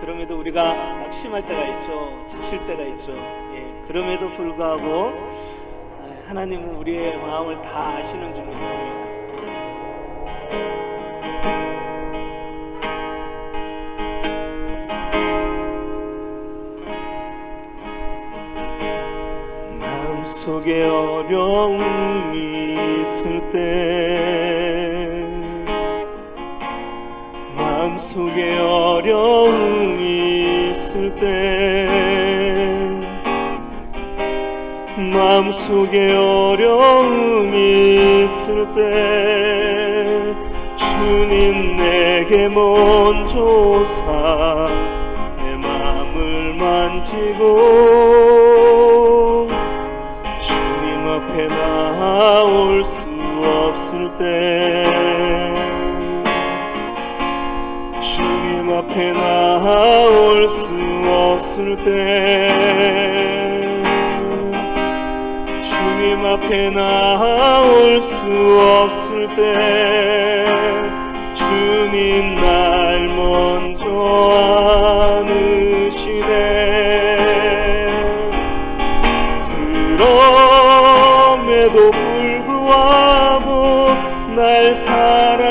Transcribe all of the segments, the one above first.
그럼에도 우리가 낙심할 때가 있죠. 지칠 때가 있죠. 예, 그럼에도 불구하고 아, 하나님은 우리의 마음을 다 아시는 줄 믿습니다. 마음속에 어려움이 있을 때 속에 어려움이 있을 때 마음속에 어려움이 있을 때 주님 내게 먼저 오사 내 마음을 만지고 주님 앞에 나올 수 없을 때 앞에 나올 수 없을 때 주님 앞에 나올 수 없을 때 주님 날 먼저 안으시네 그럼에도 불구하고 날 사랑하시는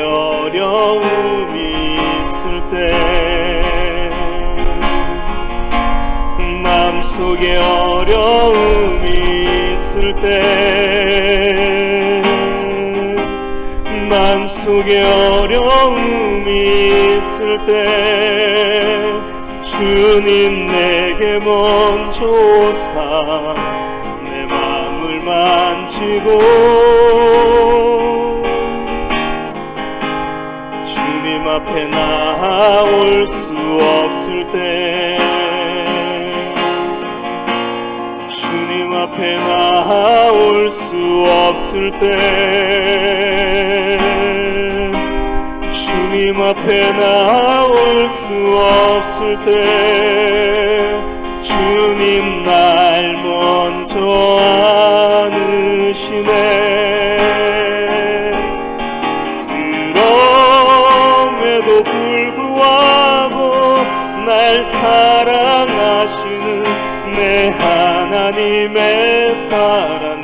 어려움이 있을 때 마음속에 어려움이 있을 때 마음속에 어려움이 있을 때 주님 내게 먼저 오사 내 마음을 만지고 주님 앞에 나올 수 없을 때 주님 앞에 나올 수 없을 때 주님 앞에 나올 수 없을 때 주님 날 먼저 안으시네 사랑하시는 내 하나님의 사랑은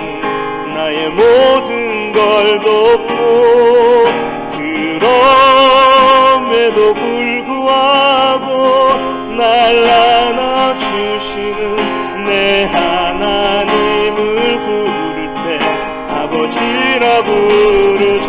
나의 모든 걸 덮고 그럼에도 불구하고 날 안아주시는 내 하나님을 부를 때 아버지라 부르죠